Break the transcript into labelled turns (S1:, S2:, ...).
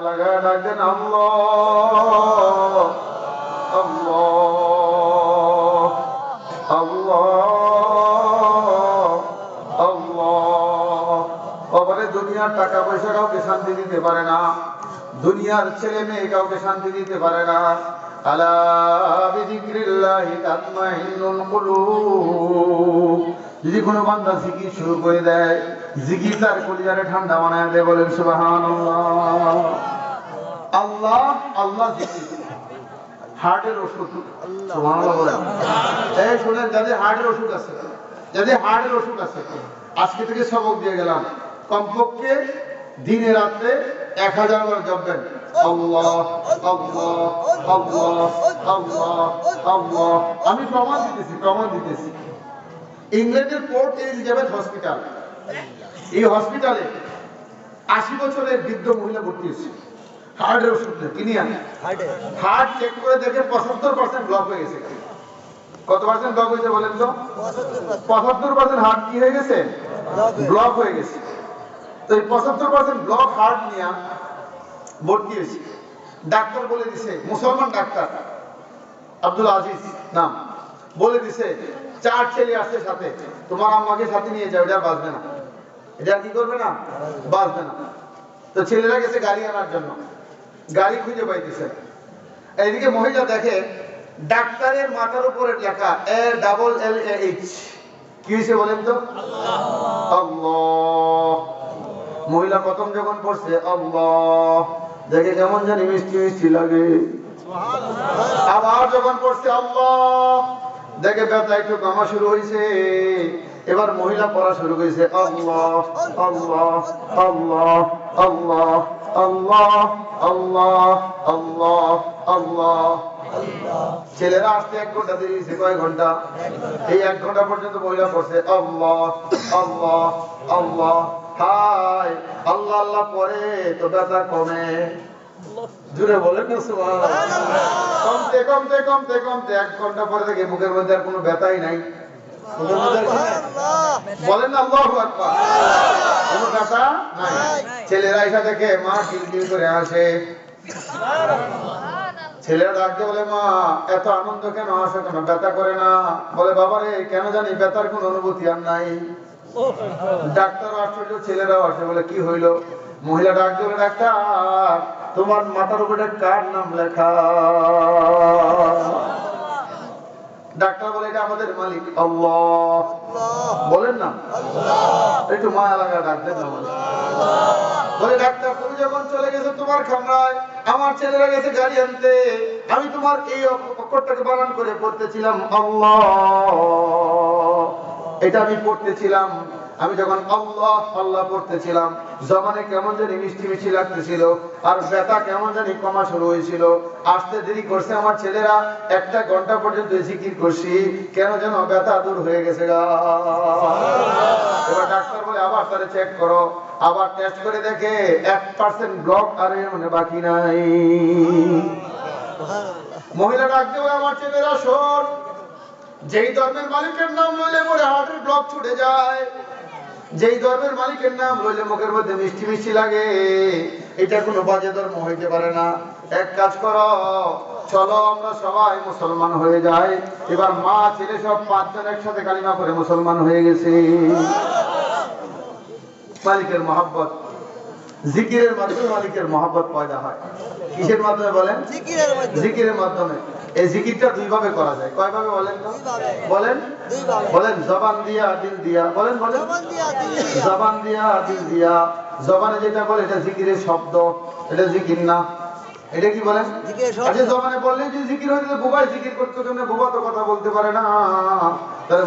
S1: লাগায় ডাকবেন আল্লাহ দুনিয়ার টাকা পয়সা কাউকে শান্তি দিতে পারে না দুনিয়ার ছেলে মেয়ে কাউকে শান্তি দিতে পারে না আলা বিযিকরিল্লাহি তাতমাইন্নুল কুলুব যদি কোনো বান্দা জিকির শুরু করে দেয়, জিকির তার কলিজারে ঠান্ডা বানায় দেয়, বলেন সুবহানাল্লাহ। আল্লাহ আল্লাহ জিকির ওষুধ। আছে আজকে থেকে সবক দিয়ে গেলাম। দিনে রাত্রে এক হাজার আমি প্রমাণ দিতেছি প্রমাণ দিতেছি। ইংল্যান্ডের পোর্ট এলিজাবেথ হসপিটাল। এই হসপিটালে আশি বছরের বৃদ্ধ মহিলা ভর্তি হয়েছে। হার্টের ওষুধ তিনি আনে হার্ট? চেক করে দেখে পঁচাত্তর পার্সেন্ট ব্লক হয়ে গেছে। কত পার্সেন্ট ব্লক হয়েছে বলেন তো? পঁচাত্তর পার্সেন্ট হার্ট কি হয়ে গেছে? ব্লক হয়ে গেছে। তো এই পঁচাত্তর পার্সেন্ট ব্লক হার্ট নিয়ে ভর্তি হয়েছে। ডাক্তার বলে দিছে মুসলমান ডাক্তার। আব্দুল আজিজ নাম। বলে দিছে চার ছেলে আসছে সাথে। তোমার আম্মাকে সাথে নিয়ে যাও এটা বাঁচবে না। এটা কি করবে না? বাঁচবে না। তো ছেলেরা গেছে গাড়ি আনার জন্য। গাড়ি খুঁজে পাইতেছে। এইদিকে মহিলা দেখে ডাক্তারের মাথার উপরে লেখা এ ডাবল এল এ এইচ। কি হয়েছে বলেন তো? আল্লাহ। মহিলা প্রথম যখন পড়ছে আল্লাহ। দেখে কেমন জানি মিষ্টি মিষ্টি লাগে। আবার যখন পড়ছে আল্লাহ। দেখে ব্যথা একটু কমা শুরু হয়েছে এবার মহিলা পড়া শুরু করেছে আল্লাহ আল্লাহ ছেলেরা আসতে এক ঘণ্টা কয় ঘণ্টা? এই এক ঘণ্টা পর্যন্ত মহিলা পড়ছে, আল্লাহ আল্লাহ আল্লাহ। পরে তো ব্যথা কমে। জুড়ে বলেন না কমতে কমতে কমতে কমতে এক ঘণ্টা পরে থেকে মুখের মধ্যে আর কোনো ব্যথাই নাই। মুখের মধ্যে আর কি নাই? বলেন না আল্লাহু আকবার। কোনো ব্যথা নাই। ছেলেরা এসে দেখে মা কিলকিল করে আসে। ছেলেরা ডাকতে বলে মা এত আনন্দ কেন? আসে কেন? ব্যথা করে না। বলে বাবা রে কেন জানি? ব্যথার কোনো অনুভূতি আর নাই। ডাক্তার আশ্চর্য ছেলেরাও আসে বলে, কি হইল? মহিলা ডাকতে বলে, ডাক্তার, তোমার মাথার উপরে কার নাম লেখা? ডাক্তার বলে, এটা আমাদের মালিক, আল্লাহ। বলেন না? একটু মায়া লাগা ডাকতেন না বলে, ডাক্তার, তুমি যখন চলে গেছো তোমার খামরায়, আমার ছেলেরা গেছে গাড়ি আনতে। আমি তোমার এই অক্ষ- অক্ষরটাকে বানান করে পড়তেছিলাম, আল্লাহ। এটা আমি পড়তেছিলাম আমি যখন আল্লাহ আল্লাহ পড়তেছিলাম জমানে কেমন জানি মিষ্টি মিষ্টি লাগতেছিল আর ব্যথা কেমন জানি কমা শুরু হয়েছিল। আসতে দেরি করছে আমার ছেলেরা একটা ঘণ্টা পর্যন্ত জিকির করছি কেন যেন ব্যথা দূর হয়ে গেছে গা। এবার ডাক্তার বলে আবার তারে চেক করো আবার টেস্ট করে দেখে এক পার্সেন্ট ব্লক আর মানে বাকি নাই। মহিলা ডাকতে বলে আমার ছেলেরা শোন যেই ধর্মের মালিকের নাম লইলে পরে হার্টের ব্লক ছুটে যায়। যেই ধর্মের মালিকের নাম লইলে মুখের মধ্যে মিষ্টি মিষ্টি লাগে। এটা কোনো বাজে ধর্ম হইতে পারে না। এক কাজ করো চলো আমরা সবাই মুসলমান হয়ে যাই। এবার মা ছেলে সব পাঁচজন একসাথে কালিমা করে মুসলমান হয়ে গেছে। মালিকের মহাব্বত জিকিরের মাধ্যমে মালিকের মহাব্বত পয়দা হয়। কিসের মাধ্যমে বলেন?
S2: জিকিরের
S1: মাধ্যমে। এই জিকিরটা দুই ভাবে করা যায়। কয় ভাবে বলেন তো? বলেন? বলেন জবান দিয়া দিল দিয়া। বলেন বলেন।
S2: জবান দিয়া দিল দিয়া।
S1: জবান যেটা বলে এটা জিকিরের শব্দ এটা জিকির না। এটা কি বলেন? আচ্ছা জবানে বললে যে জিকির হইতে বোবাই জিকির করতে কেমন বোবা তো কথা বলতে পারে না। তাহলে